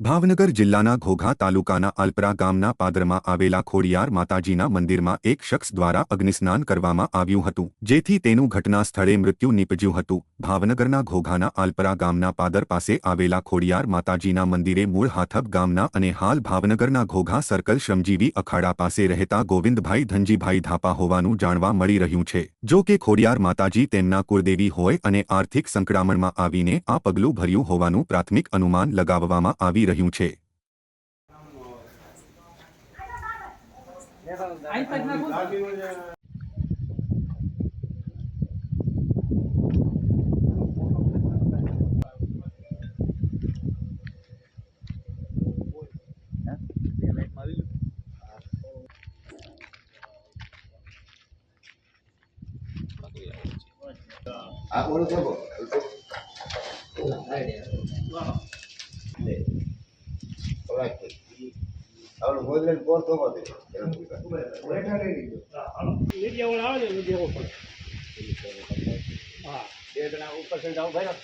ભાવનગર જિલ્લાના ઘોઘા તાલુકાના આલપરા ગામના પાદરમાં આવેલા ખોડિયાર માતાજીના મંદિરમાં એક શખ્સ દ્વારા અગ્નિસ્નાન કરવામાં આવ્યું હતું, જેથી તેનું ઘટના સ્થળે મૃત્યુ નીપજ્યું હતું. ભાવનગરના ઘોઘાના આલપરા ગામના પાદર પાસે આવેલા ખોડિયાર માતાજીના મંદિરે મૂળ હાથબ ગામના અને હાલ ભાવનગરના ઘોઘા સર્કલ શ્રમજીવી અખાડા પાસે રહેતા ગોવિંદભાઈ ધનજીભાઈ ધાપા હોવાનું જાણવા મળી રહ્યું છે. જો કે ખોડિયાર માતાજી તેમના કુળદેવી હોય અને આર્થિક સંકળામણમાં આવીને આ પગલું ભર્યું હોવાનું પ્રાથમિક અનુમાન લગાવવામાં આવી રહ્યું છે. આ ઓલું થોભો આવડું મોદલેન કોર ಹೋದ್ರೆ દે મીડિયા વાળા આવે ને દેવો પડે હા. બે જણા ઉપરથી જાઓ ભાઈ.